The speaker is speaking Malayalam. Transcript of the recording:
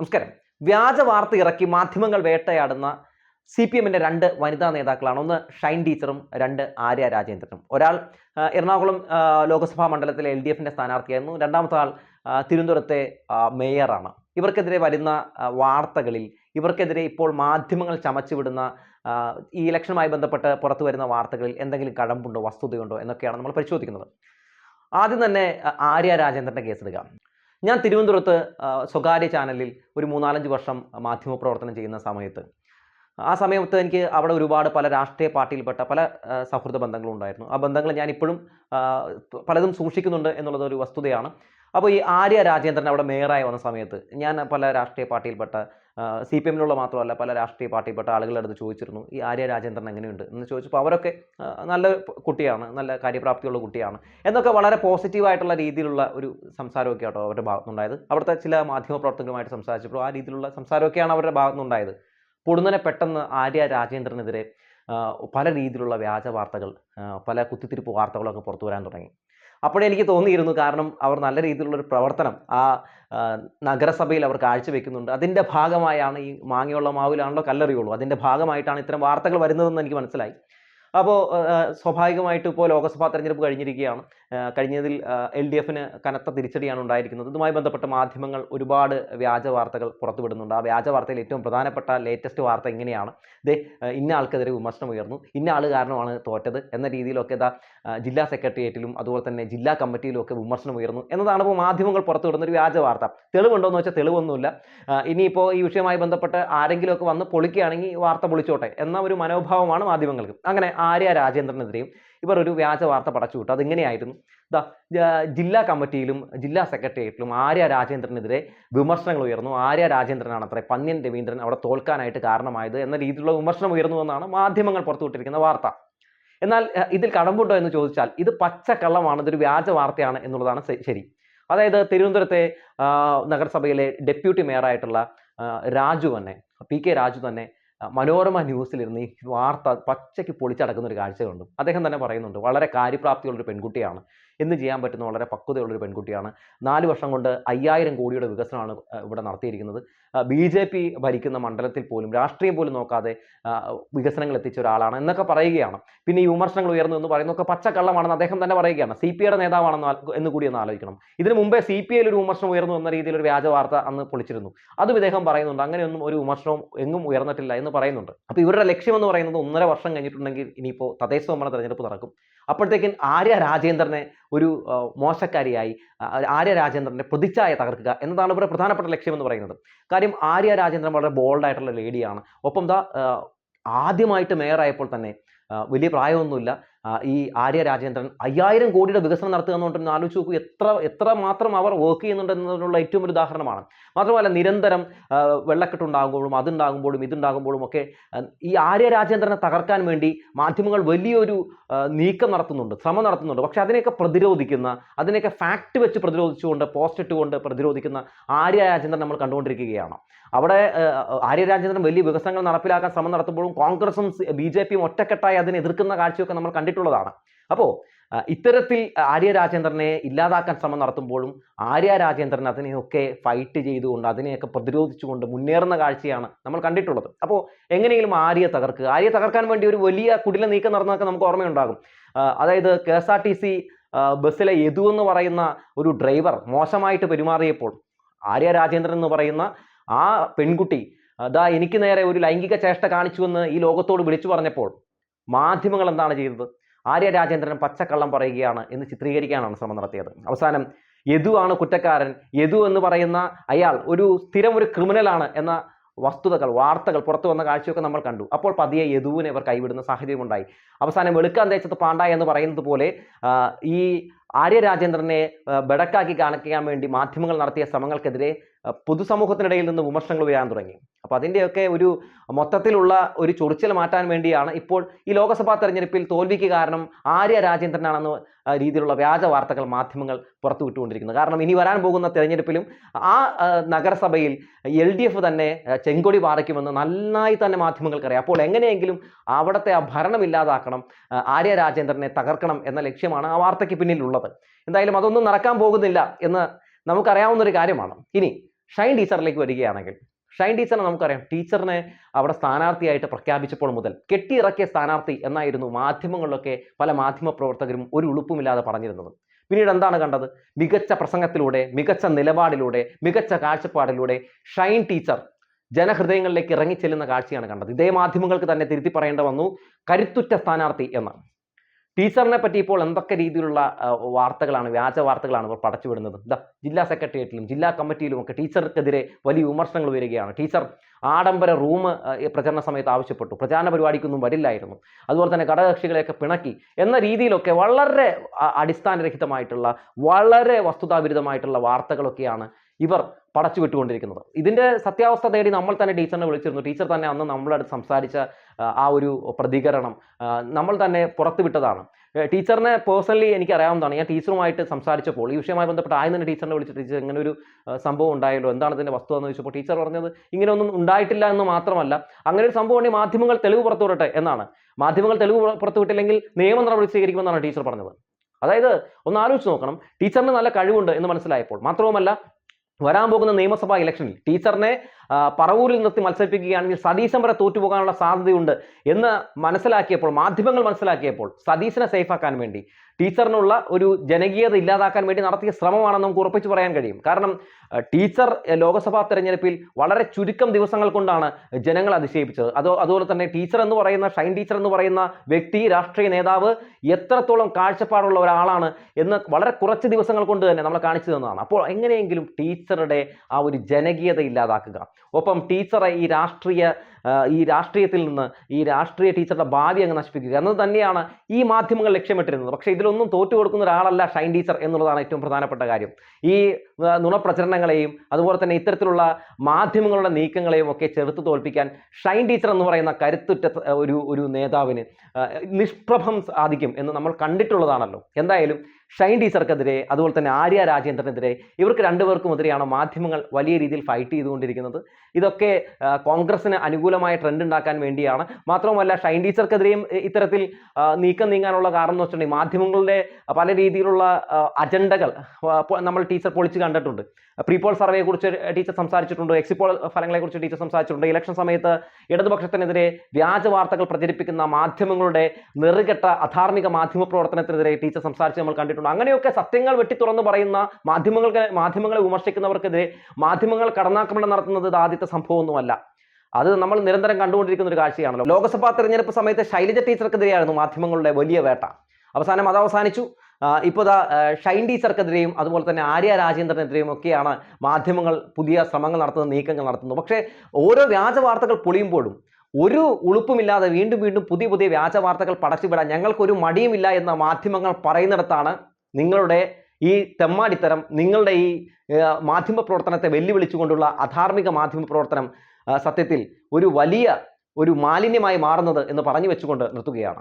നമസ്കാരം. വ്യാജ വാർത്ത ഇറക്കി മാധ്യമങ്ങൾ വേട്ടയാടുന്ന സി പി എമ്മിന്റെ രണ്ട് വനിതാ നേതാക്കളാണ്. ഒന്ന് ഷൈൻ ടീച്ചറും രണ്ട് ആര്യ രാജേന്ദ്രനും. ഒരാൾ എറണാകുളം ലോക്സഭാ മണ്ഡലത്തിലെ എൽ ഡി എഫിന്റെ സ്ഥാനാർത്ഥിയായിരുന്നു. രണ്ടാമത്തെ ആൾ തിരുവനന്തപുരത്തെ മേയറാണ്. ഇവർക്കെതിരെ വരുന്ന വാർത്തകളിൽ ഇവർക്കെതിരെ ഇപ്പോൾ മാധ്യമങ്ങൾ ചമച്ചുവിടുന്ന ഈ ഇലക്ഷനുമായി ബന്ധപ്പെട്ട് പുറത്തു വരുന്ന വാർത്തകളിൽ എന്തെങ്കിലും കഴമ്പുണ്ടോ വസ്തുതയുണ്ടോ എന്നൊക്കെയാണ് നമ്മൾ പരിശോധിക്കുന്നത്. ആദ്യം തന്നെ ആര്യ രാജേന്ദ്രന്റെ കേസെടുക്കാം ഞാൻ തിരുവനന്തപുരത്ത് സ്വകാര്യ ചാനലിൽ ഒരു മൂന്നാലഞ്ച് വർഷം മാധ്യമപ്രവർത്തനം ചെയ്യുന്ന സമയത്ത്. ആ സമയത്ത് എനിക്ക് അവിടെ ഒരുപാട് പല രാഷ്ട്രീയ പാർട്ടിയിൽപ്പെട്ട പല സൗഹൃദ ബന്ധങ്ങളും ഉണ്ടായിരുന്നു. ആ ബന്ധങ്ങൾ ഞാൻ ഇപ്പോഴും പലതും സൂക്ഷിക്കുന്നുണ്ട് എന്നുള്ളത് ഒരു വസ്തുതയാണ്. അപ്പോൾ ഈ ആര്യ രാജേന്ദ്രൻ അവിടെ മേയറായി വന്ന സമയത്ത് ഞാൻ പല രാഷ്ട്രീയ പാർട്ടിയിൽപ്പെട്ട സി പി എമ്മിലുള്ള മാത്രമല്ല പല രാഷ്ട്രീയ പാർട്ടിപ്പെട്ട ആളുകളുടെ അടുത്ത് ചോദിച്ചിരുന്നു ഈ ആര്യ രാജേന്ദ്രൻ എങ്ങനെയുണ്ട്? എന്ന് ചോദിച്ചപ്പോൾ അവരൊക്കെ നല്ല കുട്ടിയാണ് നല്ല കാര്യപ്രാപ്തിയുള്ള കുട്ടിയാണ് എന്നൊക്കെ വളരെ പോസിറ്റീവായിട്ടുള്ള രീതിയിലുള്ള ഒരു സംസാരമൊക്കെ ആട്ടോ അവരുടെ ഭാഗത്തുനിന്നുണ്ടായത്. അവിടുത്തെ ചില മാധ്യമ പ്രവർത്തകരുമായിട്ട് സംസാരിച്ചപ്പോൾ ആ രീതിയിലുള്ള സംസാരമൊക്കെയാണ് അവരുടെ ഭാഗത്തുനിന്നുണ്ടായത്. പൊടുന്നനെ പെട്ടെന്ന് ആര്യ രാജേന്ദ്രനെതിരെ പല രീതിയിലുള്ള വ്യാജ വാർത്തകൾ പല കുത്തിത്തിരിപ്പ് വാർത്തകളൊക്കെ പുറത്തു വരാൻ തുടങ്ങി. അപ്പോഴേ എനിക്ക് തോന്നിയിരുന്നു കാരണം അവർ നല്ല രീതിയിലുള്ള ഒരു പ്രവർത്തനം ആ, നഗരസഭയിൽ അവർ കാഴ്ചവെക്കുന്നുണ്ട്. അതിന്റെ ഭാഗമായാണ് ഈ മാങ്ങയുള്ള മാവിലാണല്ലോ കല്ലെറിയുള്ളൂ. അതിന്റെ ഭാഗമായിട്ടാണ് ഇത്തരം വാർത്തകൾ വരുന്നതെന്ന് എനിക്ക് മനസ്സിലായി. അപ്പോൾ സ്വാഭാവികമായിട്ട് ഇപ്പോൾ ലോക്സഭാ തെരഞ്ഞെടുപ്പ് കഴിഞ്ഞിരിക്കുകയാണ്. കഴിഞ്ഞതിൽ എൽ ഡി എഫിന് കനത്ത തിരിച്ചടിയാണ് ഉണ്ടായിരിക്കുന്നത്. ഇതുമായി ബന്ധപ്പെട്ട മാധ്യമങ്ങൾ ഒരുപാട് വ്യാജ വാർത്തകൾ പുറത്തുവിടുന്നുണ്ട്. ആ വ്യാജ വാർത്തയിൽ ഏറ്റവും പ്രധാനപ്പെട്ട ലേറ്റസ്റ്റ് വാർത്ത എങ്ങനെയാണ് ദേ ഇന്ന ആൾക്കെതിരെ വിമർശനം ഉയർന്നു. ഇന്ന ആൾ കാരണമാണ് തോറ്റത് എന്ന രീതിയിലൊക്കെ ഇതാ ജില്ലാ സെക്രട്ടേറിയറ്റിലും അതുപോലെ തന്നെ ജില്ലാ കമ്മിറ്റിയിലും ഒക്കെ വിമർശനം ഉയർന്നു എന്നതാണ് ഇപ്പോൾ മാധ്യമങ്ങൾ പുറത്തുവിടുന്ന ഒരു വ്യാജ വാർത്ത. തെളിവുണ്ടോ എന്ന് വെച്ചാൽ തെളിവൊന്നുമില്ല ഇനിയിപ്പോൾ ഈ വിഷയവുമായി ബന്ധപ്പെട്ട് ആരെങ്കിലുമൊക്കെ വന്ന് പൊളിക്കുകയാണെങ്കിൽ വാർത്ത പൊളിച്ചോട്ടെ എന്ന ഒരു മനോഭാവമാണ് മാധ്യമങ്ങൾക്ക്. അങ്ങനെ ആര്യ രാജേന്ദ്രനെതിരെയും ഇവർ ഒരു വ്യാജ വാർത്ത പടച്ചു വിട്ടു. അതിങ്ങനെയായിരുന്നു? ദാ ജില്ലാ കമ്മിറ്റിയിലും ജില്ലാ സെക്രട്ടേറിയറ്റിലും ആര്യ രാജേന്ദ്രനെതിരെ വിമർശനങ്ങൾ ഉയർന്നു. ആര്യ രാജേന്ദ്രനാണ് അത്ര പന്ന്യൻ രവീന്ദ്രൻ അവിടെ തോൽക്കാനായിട്ട് കാരണമായത് എന്ന രീതിയിലുള്ള വിമർശനം ഉയർന്നു എന്നാണ് മാധ്യമങ്ങൾ പുറത്തുവിട്ടിരിക്കുന്ന വാർത്ത. എന്നാൽ ഇതിൽ കടമ്പുണ്ടോ എന്ന് ചോദിച്ചാൽ ഇത് പച്ചക്കള്ളമാണ് ഇതൊരു വ്യാജ വാർത്തയാണ് എന്നുള്ളതാണ് ശരി. അതായത് തിരുവനന്തപുരത്തെ നഗരസഭയിലെ ഡെപ്യൂട്ടി മേയറായിട്ടുള്ള രാജു തന്നെ പി കെ രാജു തന്നെ മനോരമ ന്യൂസിലിരുന്ന് ഈ വാർത്ത പച്ചയ്ക്ക് പൊളിച്ചടക്കുന്ന ഒരു കാഴ്ച കണ്ടു അദ്ദേഹം തന്നെ പറയുന്നുണ്ട് വളരെ കാര്യപ്രാപ്തിയുള്ളൊരു പെൺകുട്ടിയാണ്. എന്ത് ചെയ്യാൻ പറ്റുന്ന വളരെ പക്വതയുള്ളൊരു പെൺകുട്ടിയാണ്. നാല് വർഷം കൊണ്ട് അയ്യായിരം കോടിയുടെ വികസനമാണ് ഇവിടെ നടത്തിയിരിക്കുന്നത്. ബി ജെ പി ഭരിക്കുന്ന മണ്ഡലത്തിൽ പോലും രാഷ്ട്രീയം പോലും നോക്കാതെ വികസനങ്ങൾ എത്തിച്ച ഒരാളാണ് എന്നൊക്കെ പറയുകയാണ്. പിന്നെ ഈ വിമർശനങ്ങൾ ഉയർന്നു എന്ന് പറയുന്നതൊക്കെ പച്ചക്കള്ളമാണെന്ന് അദ്ദേഹം തന്നെ പറയുകയാണ്. സി പി ഐയുടെ നേതാവാണെന്ന് എന്ന് കൂടി ഒന്ന് ആലോചിക്കണം. ഇതിനു മുമ്പേ സി പി ഐയിൽ ഒരു വിമർശനം ഉയർന്നു എന്ന രീതിയിൽ ഒരു വ്യാജ വാർത്ത അന്ന് പൊളിച്ചിരുന്നു. അതും ഇദ്ദേഹം പറയുന്നുണ്ട്. അങ്ങനെയൊന്നും ഒരു വിമർശനവും എങ്ങും ഉയർന്നിട്ടില്ല എന്ന് പറയുന്നുണ്ട്. അപ്പോൾ ഇവരുടെ ലക്ഷ്യം എന്ന് പറയുന്നത് ഒന്നര വർഷം കഴിഞ്ഞിട്ടുണ്ടെങ്കിൽ ഇനിയിപ്പോൾ തദ്ദേശ ഭരണ തെരഞ്ഞെടുപ്പ് നടക്കും. അപ്പോഴത്തേക്കും ആര്യ രാജേന്ദ്രനെ ഒരു മോശക്കാരിയായി ആര്യ രാജേന്ദ്രന്റെ പ്രതിച്ഛായ തകർക്കുക എന്നതാണ് ഇവിടെ പ്രധാനപ്പെട്ട ലക്ഷ്യം എന്ന് പറയുന്നത്. കാര്യം ആര്യ രാജേന്ദ്രൻ വളരെ ബോൾഡ് ആയിട്ടുള്ള ലേഡിയാണ് ഒപ്പം ദാ ആദ്യമായിട്ട് മേയറായപ്പോൾ തന്നെ വലിയ പ്രായമൊന്നുമില്ല. ഈ ആര്യ രാജേന്ദ്രൻ അയ്യായിരം കോടിയുടെ വികസനം നടത്തുക എന്നുണ്ടെന്ന് ആലോചിച്ച് നോക്കൂ എത്ര എത്ര മാത്രം അവർ വർക്ക് ചെയ്യുന്നുണ്ട് എന്നതിനുള്ള ഏറ്റവും ഒരു ഉദാഹരണമാണ്. മാത്രമല്ല നിരന്തരം വെള്ളക്കെട്ടുണ്ടാകുമ്പോഴും അതുണ്ടാകുമ്പോഴും ഇതുണ്ടാകുമ്പോഴും ഒക്കെ ഈ ആര്യ രാജേന്ദ്രനെ തകർക്കാൻ വേണ്ടി മാധ്യമങ്ങൾ വലിയൊരു നീക്കം നടത്തുന്നുണ്ട് ശ്രമം നടത്തുന്നുണ്ട്. പക്ഷെ അതിനെയൊക്കെ പ്രതിരോധിക്കുന്ന അതിനെയൊക്കെ ഫാക്ട് വെച്ച് പ്രതിരോധിച്ചുകൊണ്ട് പോസ്റ്റ് ഇട്ടുകൊണ്ട് പ്രതിരോധിക്കുന്ന ആര്യ രാജേന്ദ്രൻ നമ്മൾ കണ്ടുകൊണ്ടിരിക്കുകയാണ്. അവിടെ ആര്യ രാജേന്ദ്രൻ വലിയ വികസനങ്ങൾ നടപ്പിലാക്കാൻ ശ്രമം നടത്തുമ്പോഴും കോൺഗ്രസും ബി ജെ പിയും ഒറ്റക്കെട്ടായി അതിനെ എതിർക്കുന്ന കാഴ്ചയൊക്കെ നമ്മൾ കണ്ടിട്ടുള്ളതാണ് അപ്പോ ഇത്തരത്തിൽ ആര്യ രാജേന്ദ്രനെ ഇല്ലാതാക്കാൻ ശ്രമം നടത്തുമ്പോഴും ആര്യ രാജേന്ദ്രൻ അതിനെയൊക്കെ ഫൈറ്റ് ചെയ്തുകൊണ്ട് അതിനെയൊക്കെ പ്രതിരോധിച്ചുകൊണ്ട് മുന്നേറുന്ന കാഴ്ചയാണ് നമ്മൾ കണ്ടിട്ടുള്ളത്. അപ്പോൾ എങ്ങനെയെങ്കിലും ആര്യ തകർക്കുക. ആര്യ തകർക്കാൻ വേണ്ടി ഒരു വലിയ കുടില നീക്കം നടന്നതൊക്കെ നമുക്ക് ഓർമ്മയുണ്ടാകും. അതായത് K S R T C ബസ്സിലെ യദു എന്ന് പറയുന്ന ഒരു ഡ്രൈവർ മോശമായിട്ട് പെരുമാറിയപ്പോൾ ആര്യ രാജേന്ദ്രൻ എന്ന് പറയുന്ന ആ പെൺകുട്ടി അതാ എനിക്ക് നേരെ ഒരു ലൈംഗിക ചേഷ്ട കാണിച്ചുവെന്ന് ഈ ലോകത്തോട് വിളിച്ചു പറഞ്ഞപ്പോൾ മാധ്യമങ്ങൾ എന്താണ് ചെയ്തത്? ആര്യ രാജേന്ദ്രൻ പച്ചക്കള്ളം പറയുകയാണ് എന്ന് ചിത്രീകരിക്കാനാണ് ശ്രമം നടത്തിയത്. അവസാനം യദു ആണ് കുറ്റക്കാരൻ. യദു എന്ന് പറയുന്ന അയാൾ ഒരു സ്ഥിരം ഒരു ക്രിമിനലാണ് എന്ന വസ്തുതകൾ വാർത്തകൾ പുറത്തു വന്ന കാഴ്ചയൊക്കെ നമ്മൾ കണ്ടു. അപ്പോൾ പതിയെ യദുവിനെ അവർ കൈവിടുന്ന സാഹചര്യം ഉണ്ടായി അവസാനം വെളുക്കാൻ തേച്ചത് പാണ്ടായ എന്ന് പറയുന്നത് പോലെ ഈ ആര്യ രാജേന്ദ്രനെ ബടക്കാക്കി കാണിക്കാൻ വേണ്ടി മാധ്യമങ്ങൾ നടത്തിയ ശ്രമങ്ങൾക്കെതിരെ പൊതുസമൂഹത്തിനിടയിൽ നിന്ന് വിമർശനങ്ങൾ വരാൻ തുടങ്ങി. അപ്പോൾ അതിന്റെയൊക്കെ ഒരു മൊത്തത്തിലുള്ള ഒരു ചൊറിച്ചിൽ മാറ്റാൻ വേണ്ടിയാണ് ഇപ്പോൾ ഈ ലോക്സഭാ തെരഞ്ഞെടുപ്പിൽ തോൽവിക്ക് കാരണം ആര്യ രാജേന്ദ്രനാണെന്ന് രീതിയിലുള്ള വ്യാജ വാർത്തകൾ മാധ്യമങ്ങൾ പുറത്തു വിട്ടുകൊണ്ടിരിക്കുന്നത്. കാരണം ഇനി വരാൻ പോകുന്ന തെരഞ്ഞെടുപ്പിലും ആ നഗരസഭയിൽ എൽ ഡി എഫ് തന്നെ ചെങ്കൊടി പാറയ്ക്കുമെന്ന് നന്നായി തന്നെ മാധ്യമങ്ങൾക്കറിയാം. അപ്പോൾ എങ്ങനെയെങ്കിലും അവിടുത്തെ ആ ഭരണം ഇല്ലാതാക്കണം ആര്യ രാജേന്ദ്രനെ തകർക്കണം എന്ന ലക്ഷ്യമാണ് ആ വാർത്തയ്ക്ക് പിന്നിലുള്ളത്. എന്തായാലും അതൊന്നും നടക്കാൻ പോകുന്നില്ല എന്ന് നമുക്കറിയാവുന്ന ഒരു കാര്യമാണ്. ഇനി ഷൈൻ ടീച്ചറിലേക്ക് വരികയാണെങ്കിൽ ഷൈൻ ടീച്ചറിനെ നമുക്കറിയാം. ടീച്ചറിനെ അവിടെ സ്ഥാനാർത്ഥിയായിട്ട് പ്രഖ്യാപിച്ചപ്പോൾ മുതൽ കെട്ടിയിറക്കിയ സ്ഥാനാർത്ഥി എന്നായിരുന്നു മാധ്യമങ്ങളിലൊക്കെ പല മാധ്യമ പ്രവർത്തകരും ഒരു ഉളുപ്പുമില്ലാതെ പറഞ്ഞിരുന്നത്. പിന്നീട് എന്താണ് കണ്ടത്? മികച്ച പ്രസംഗത്തിലൂടെ മികച്ച നിലപാടിലൂടെ മികച്ച കാഴ്ചപ്പാടിലൂടെ ഷൈൻ ടീച്ചർ ജനഹൃദയങ്ങളിലേക്ക് ഇറങ്ങിച്ചെല്ലുന്ന കാഴ്ചയാണ് കണ്ടത്. ഇതേ മാധ്യമങ്ങൾക്ക് തന്നെ തിരുത്തി പറയേണ്ട വന്നു കരുത്തുറ്റ സ്ഥാനാർത്ഥി എന്ന് ടീച്ചറിനെ പറ്റി ഇപ്പോൾ എന്തൊക്കെ രീതിയിലുള്ള വാർത്തകളാണ് വ്യാജ വാർത്തകളാണ് ഇവർ പടച്ചുവിടുന്നത് ദ ജില്ലാ സെക്രട്ടേറിയറ്റിലും ജില്ലാ കമ്മിറ്റിയിലും ഒക്കെ ടീച്ചർക്കെതിരെ വലിയ വിമർശനങ്ങൾ വരികയാണ്. ടീച്ചർ ആഡംബര റൂം പ്രചരണ സമയത്ത് ആവശ്യപ്പെട്ടു. പ്രചാരണ പരിപാടിക്കൊന്നും വരില്ലായിരുന്നു. അതുപോലെ തന്നെ ഘടകകക്ഷികളെയൊക്കെ പിണക്കി. എന്ന രീതിയിലൊക്കെ വളരെ അടിസ്ഥാനരഹിതമായിട്ടുള്ള വളരെ വസ്തുതാവിരുദ്ധമായിട്ടുള്ള വാർത്തകളൊക്കെയാണ് ഇവർ പടച്ചു വിട്ടുകൊണ്ടിരിക്കുന്നത്. ഇതിന്റെ സത്യാവസ്ഥ തേടി നമ്മൾ തന്നെ ടീച്ചറിനെ വിളിച്ചിരുന്നു. ടീച്ചർ തന്നെ അന്ന് നമ്മളടുത്ത് സംസാരിച്ച ആ, ഒരു പ്രതികരണം നമ്മൾ തന്നെ പുറത്തുവിട്ടതാണ്. ടീച്ചറിനെ പേഴ്സണലി എനിക്ക് അറിയാവുന്നതാണ് ഞാൻ ടീച്ചറുമായിട്ട് സംസാരിച്ചപ്പോൾ ഈ വിഷയമായി ബന്ധപ്പെട്ട് ആദ്യം തന്നെ ടീച്ചറിനെ വിളിച്ച് ടീച്ചർ ഇങ്ങനെ ഒരു സംഭവം ഉണ്ടായല്ലോ എന്താണ് ഇതിന്റെ വസ്തുത എന്ന് ചോദിച്ചപ്പോൾ ടീച്ചർ പറഞ്ഞത് ഇങ്ങനെയൊന്നും ഉണ്ടായിട്ടില്ല എന്ന് മാത്രമല്ല അങ്ങനെ ഒരു സംഭവം ഉണ്ടെങ്കിൽ മാധ്യമങ്ങൾ തെളിവ് പുറത്തുവിടട്ടെ എന്നാണ്. മാധ്യമങ്ങൾ തെളിവ് പുറ- പുറത്തുവിട്ടില്ലെങ്കിൽ നിയമ നടപടി സ്വീകരിക്കുമെന്നാണ് ടീച്ചർ പറഞ്ഞത്. അതായത് ഒന്ന് ആലോചിച്ച് നോക്കണം. ടീച്ചറിന് നല്ല കഴിവുണ്ട് എന്ന് മനസ്സിലായപ്പോൾ മാത്രവുമല്ല വരാൻ പോകുന്ന നിയമസഭാ ഇലക്ഷനിൽ ടീച്ചറിനെ പറവൂരിൽ നിർത്തി മത്സരിപ്പിക്കുകയാണെങ്കിൽ സതീശൻ വരെ തോറ്റുപോകാനുള്ള സാധ്യതയുണ്ട് എന്ന് മനസ്സിലാക്കിയപ്പോൾ മാധ്യമങ്ങൾ മനസ്സിലാക്കിയപ്പോൾ സതീശനെ സേഫാക്കാൻ വേണ്ടി ടീച്ചറിനുള്ള ഒരു ജനകീയത ഇല്ലാതാക്കാൻ വേണ്ടി നടത്തിയ ശ്രമമാണെന്ന് നമുക്ക് ഉറപ്പിച്ചു പറയാൻ കഴിയും. കാരണം ടീച്ചർ ലോക്സഭാ തെരഞ്ഞെടുപ്പിൽ വളരെ ചുരുക്കം ദിവസങ്ങൾ കൊണ്ടാണ് ജനങ്ങൾ അതിശയിപ്പിച്ചത്. അതോ അതുപോലെ തന്നെ ടീച്ചർ എന്ന് പറയുന്ന ഷൈൻ ടീച്ചർ എന്ന് പറയുന്ന വ്യക്തി രാഷ്ട്രീയ നേതാവ് എത്രത്തോളം കാഴ്ചപ്പാടുള്ള ഒരാളാണ് എന്ന് വളരെ കുറച്ച് ദിവസങ്ങൾ കൊണ്ട് തന്നെ നമ്മൾ കാണിച്ചു തന്നതാണ്. അപ്പോൾ എങ്ങനെയെങ്കിലും ടീച്ചറുടെ ആ ഒരു ജനകീയത ഇല്ലാതാക്കുക. ഒപ്പം ടീച്ചറെ ഈ രാഷ്ട്രീയ ഈ രാഷ്ട്രീയത്തിൽ നിന്ന് ഈ രാഷ്ട്രീയ ടീച്ചറുടെ ഭാവി അങ്ങ് നശിപ്പിക്കുക. എന്നത് തന്നെയാണ് ഈ മാധ്യമങ്ങൾ ലക്ഷ്യമിട്ടിരുന്നത്. പക്ഷേ ഇതിലൊന്നും തോറ്റു കൊടുക്കുന്ന ഒരാളല്ല ഷൈൻ ടീച്ചർ എന്നുള്ളതാണ് ഏറ്റവും പ്രധാനപ്പെട്ട കാര്യം. ഈ നുണപ്രചരണങ്ങളെയും അതുപോലെ തന്നെ ഇത്തരത്തിലുള്ള മാധ്യമങ്ങളുടെ നീക്കങ്ങളെയും ഒക്കെ ചെറുത്ത് തോൽപ്പിക്കാൻ ഷൈൻ ടീച്ചർ എന്ന് പറയുന്ന കരുത്തുറ്റ ഒരു ഒരു നേതാവിന് നിഷ്പ്രഭം സാധിക്കും എന്ന് നമ്മൾ കണ്ടിട്ടുള്ളതാണല്ലോ. എന്തായാലും ഷൈൻ ടീച്ചർക്കെതിരെ അതുപോലെ തന്നെ ആര്യ രാജേന്ദ്രനെതിരെ ഇവർക്ക് രണ്ടുപേർക്കും രണ്ടുപേർക്കുമെതിരെയാണ് മാധ്യമങ്ങൾ വലിയ രീതിയിൽ ഫൈറ്റ് ചെയ്തുകൊണ്ടിരിക്കുന്നത്. ഇതൊക്കെ കോൺഗ്രസിന് അനുകൂലമായ ട്രെൻഡ് ഉണ്ടാക്കാൻ വേണ്ടിയാണ്. മാത്രവുമല്ല ഷൈൻ ടീച്ചർക്കെതിരെയും ഇത്തരത്തിൽ നീക്കം നീങ്ങാനുള്ള കാരണം എന്ന് വെച്ചിട്ടുണ്ടെങ്കിൽ മാധ്യമങ്ങളുടെ പല രീതിയിലുള്ള അജണ്ടകൾ നമ്മൾ ടീച്ചർ പൊളിച്ച് കണ്ടിട്ടുണ്ട്. പ്രീപോൾ സർവേയെ കുറിച്ച് ടീച്ചർ സംസാരിച്ചിട്ടുണ്ട് എക്സിപോൾ ഫലങ്ങളെ കുറിച്ച് ടീച്ചർ സംസാരിച്ചിട്ടുണ്ട് ഇലക്ഷൻ സമയത്ത് ഇടതുപക്ഷത്തിനെതിരെ വ്യാജ വാർത്തകൾ പ്രചരിപ്പിക്കുന്ന മാധ്യമങ്ങളുടെ നെറുകെട്ട അധാർമിക മാധ്യമ പ്രവർത്തനത്തിനെതിരെ ടീച്ചർ സംസാരിച്ച് നമ്മൾ കണ്ടിട്ടുണ്ട്. അങ്ങനെയൊക്കെ സത്യങ്ങൾ വെട്ടി തുറന്നു പറയുന്ന മാധ്യമങ്ങൾക്ക് മാധ്യമങ്ങളെ വിമർശിക്കുന്നവർക്കെതിരെ മാധ്യമങ്ങൾ കടന്നാക്രമണം നടത്തുന്നത് ഇത് ആദ്യത്തെ സംഭവമൊന്നുമല്ല. അത് നമ്മൾ നിരന്തരം കണ്ടുകൊണ്ടിരിക്കുന്ന ഒരു കാഴ്ചയാണല്ലോ. ലോക്സഭാ തെരഞ്ഞെടുപ്പ് സമയത്ത് ശൈലജ ടീച്ചർക്കെതിരെയായിരുന്നു മാധ്യമങ്ങളുടെ വലിയ വേട്ട. അവസാനം അത് അവസാനിച്ചു. ഇപ്പോൾ ദാ ഷൈൻ ടീച്ചർക്കെതിരെയും അതുപോലെ തന്നെ ആര്യ രാജേന്ദ്രനെതിരെയും ഒക്കെയാണ് മാധ്യമങ്ങൾ പുതിയ ശ്രമങ്ങൾ നടത്തുന്ന നീക്കങ്ങൾ നടത്തുന്നത്. പക്ഷേ ഓരോ വ്യാജ വാർത്തകൾ പൊളിയുമ്പോഴും ഒരു ഉളുപ്പുമില്ലാതെ വീണ്ടും വീണ്ടും പുതിയ പുതിയ വ്യാജ വാർത്തകൾ പടച്ചുവിടാൻ ഞങ്ങൾക്കൊരു മടിയുമില്ല എന്ന മാധ്യമങ്ങൾ പറയുന്നിടത്താണ് നിങ്ങളുടെ ഈ തെമ്മാടിത്തരം നിങ്ങളുടെ ഈ മാധ്യമ പ്രവർത്തനത്തെ വെല്ലുവിളിച്ചുകൊണ്ടുള്ള അധാർമിക മാധ്യമ പ്രവർത്തനം സത്യത്തിൽ ഒരു വലിയ ഒരു മാലിന്യമായി മാറുന്നത് എന്ന് പറഞ്ഞു വെച്ചുകൊണ്ട് നിർത്തുകയാണ്.